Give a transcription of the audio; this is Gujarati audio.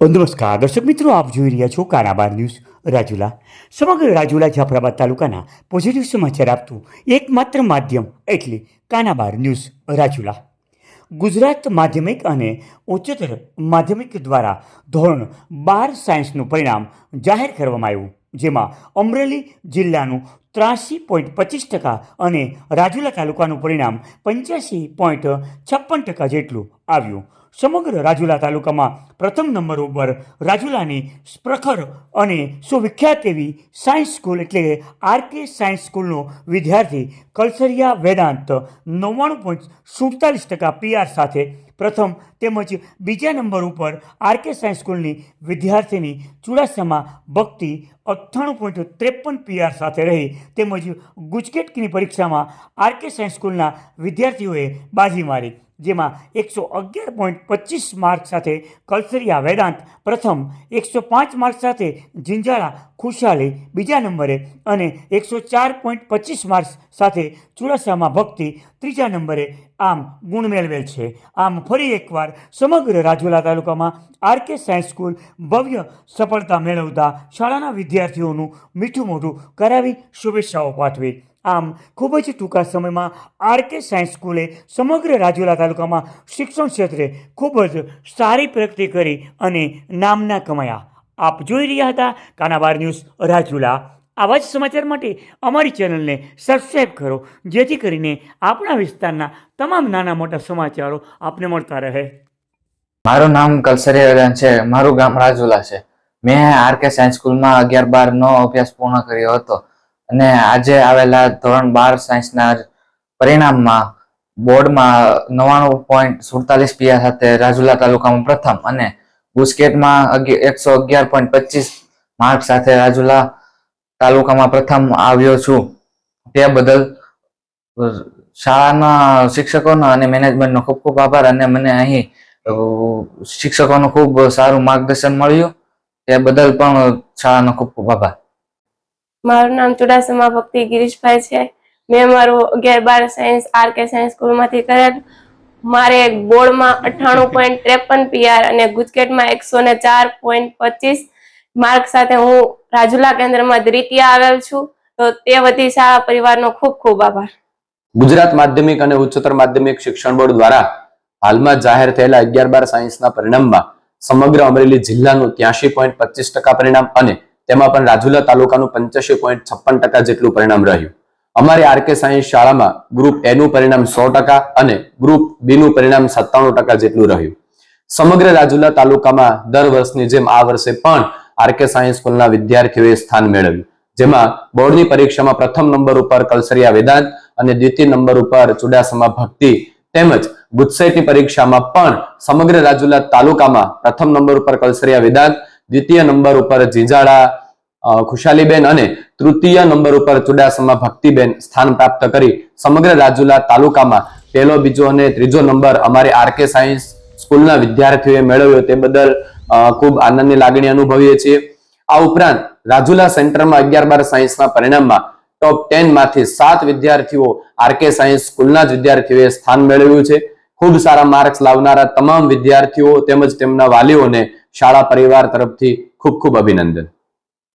નમસ્કાર દર્શક મિત્રો, આપ જોઈ રહ્યા છો કાનાબાર ન્યૂઝ રાજુલા. સમગ્ર રાજુલા જાફરાબાદ તાલુકાના પોઝિટિવ સમાચાર આપતું એકમાત્ર માધ્યમ એટલે કાનાબાર ન્યૂઝ રાજુલા. ગુજરાત માધ્યમિક અને ઉચ્ચતર માધ્યમિક દ્વારા ધોરણ બાર સાયન્સનું પરિણામ જાહેર કરવામાં આવ્યું, જેમાં અમરેલી જિલ્લાનું ત્રાસી પોઈન્ટ પચીસ ટકા અને રાજુલા તાલુકાનું પરિણામ પંચ્યાસી પોઈન્ટ છપ્પન ટકા જેટલું આવ્યું. સમગ્ર રાજુલા તાલુકામાં પ્રથમ નંબર ઉપર રાજુલાની પ્રખર અને સુવિખ્યાત એવી સાયન્સ સ્કૂલ એટલે આરકે સાયન્સ સ્કૂલનો વિદ્યાર્થી કલસરિયા વેદાંત નવ્વાણું પોઈન્ટ સુડતાલીસ ટકા પીઆર સાથે પ્રથમ તેમજ બીજા નંબર ઉપર આરકે સાયન્સ સ્કૂલની વિદ્યાર્થીની ચુડાસમા ભક્તિ અઠ્ઠાણું પોઈન્ટ ત્રેપન પીઆર સાથે રહી. તેમજ ગુજકેટની પરીક્ષામાં આરકે સાયન્સ સ્કૂલના વિદ્યાર્થીઓએ બાજી મારી. જેમાં એકસો અગિયાર પોઈન્ટ પચીસ માર્ક સાથે કલસરિયા વેદાંત, પ્રથમ એકસો પાંચ માર્ક સાથે ઝીંઝાળા, ખુશાલી, બીજા નંબરે અને એકસો ચાર પોઈન્ટ પચીસ માર્ક્સ સાથે ચુડાસામાં ભક્તિ, ત્રીજા નંબરે આમ ગુણ મેળવેલ છે. આમ ફરી એકવાર સમગ્ર રાજુલા તાલુકામાં આરકે સાયન્સ સ્કૂલ ભવ્ય સફળતા મેળવતા શાળાના વિદ્યાર્થીઓનું મીઠું મોઢું કરાવી શુભેચ્છાઓ પાઠવી. આમ ખૂબ જ ટૂંકા સમયમાં આરકે સાયન્સ સ્કૂલે સમગ્ર રાજુલા તાલુકામાં શિક્ષણ ક્ષેત્રે ખૂબ જ સારી પ્રગતિ કરી અને નામના કમાયા. આપ જોઈ રહ્યા હતા કાનાબાર ન્યૂઝ રાજુલા. આવા જ સમાચાર માટે અમારી ચેનલને સબસ્ક્રાઈબ કરો, જેથી કરીને આપણા વિસ્તારના તમામ નાના મોટા સમાચારો આપને મળતા રહે. મારું નામ કલસરિયા છે. મારું ગામ રાજુલા છે. મેં આરકે સાયન્સ સ્કૂલમાં અગિયાર બારનો અભ્યાસ પૂર્ણ કર્યો હતો. અને આજે આવેલા ધોરણ બાર સાયન્સના પરિણામમાં બોર્ડમાં નવ્વાણું પોઈન્ટ સુડતાલીસ પીઆર સાથે રાજુલા તાલુકામાં પ્રથમ અને ગુસ્કેટમાં એકસો અગિયાર પોઈન્ટ પચીસ માર્ક સાથે રાજુલા તાલુકામાં પ્રથમ આવ્યો છું. તે બદલ શાળાના શિક્ષકોનો અને મેનેજમેન્ટનો ખૂબ ખૂબ આભાર અને મને અહીં શિક્ષકોનું ખૂબ સારું માર્ગદર્શન મળ્યું. તે બદલ પણ શાળાનો ખૂબ ખૂબ આભાર. મારું નામ ચુડાસમા ભક્તિ ગિરીશભાઈ છે. મેં મારું અગિયાર બાર સાયન્સ આર કે સાયન્સ સ્કૂલમાંથી કરેલ. મારે બોર્ડમાં અઠ્ઠાણું પોઈન્ટ ત્રેપન પીઆર અને ગુજકેટમાં એકસો ને ચાર પોઈન્ટ પચીસ માર્ક સાથે હું રાજુલા કેન્દ્રમાં દ્વિતીય આવેલ છું. તો તે વતી શાળા પરિવારનો ખૂબ ખૂબ આભાર. ગુજરાત માધ્યમિક અને ઉચ્ચતર માધ્યમિક શિક્ષણ બોર્ડ દ્વારા હાલમાં જાહેર થયેલા અગિયાર બાર સાયન્સના પરિણામમાં સમગ્ર અમરેલી જિલ્લાનું ત્યાંશી પોઈન્ટ પચીસ ટકા પરિણામ અને તેમાં પણ રાજુલા તાલુકાનું પંચ્યાસી પોઈન્ટ છપ્પન ટકા જેટલું પરિણામ રહ્યું. અમારી આરકે સાયન્સ શાળામાં ગ્રુપ એ નું પરિણામ સો ટકા અને ગ્રુપ બી નું પરિણામ સત્તાણું ટકા જેટલું રહ્યું. સમગ્ર રાજુલા તાલુકામાં દર વર્ષની જેમ આ વર્ષે પણ આરકે સાયન્સ સ્કૂલના વિદ્યાર્થીઓએ સ્થાન મેળવ્યું. જેમાં બોર્ડની પરીક્ષામાં પ્રથમ નંબર ઉપર કલસરિયા વેદાંત અને દ્વિતીય નંબર ઉપર ચુડાસમા ભક્તિ તેમજ ગુજસેટની પરીક્ષામાં પણ સમગ્ર રાજુલા તાલુકામાં પ્રથમ નંબર ઉપર કલસરિયા વેદાંત દ્વિતીય નંબર ઉપર જીંજાળા ખુશાલીબેન અને તૃતીય નંબર ઉપર ચુડાસમા ભક્તિબેન સ્થાન પ્રાપ્ત કરી. સમગ્ર રાજુલા તાલુકામાં પહેલો, બીજો અને ત્રીજો નંબર અમારી આરકે સાયન્સ સ્કૂલના વિદ્યાર્થીઓએ મેળવ્યો તે બદલ ખૂબ આનંદની લાગણી અનુભવીએ છીએ. આ ઉપરાંત રાજુલા સેન્ટરમાં અગિયાર બાર સાયન્સના પરિણામમાં ટોપ ટેનમાંથી સાત વિદ્યાર્થીઓ આરકે સાયન્સ સ્કૂલના જ વિદ્યાર્થીઓએ સ્થાન મેળવ્યું છે. ખૂબ સારા માર્ક્સ લાવનારા તમામ વિદ્યાર્થીઓ તેમજ તેમના વાલીઓને શાળા પરિવાર તરફથી ખૂબ ખૂબ અભિનંદન.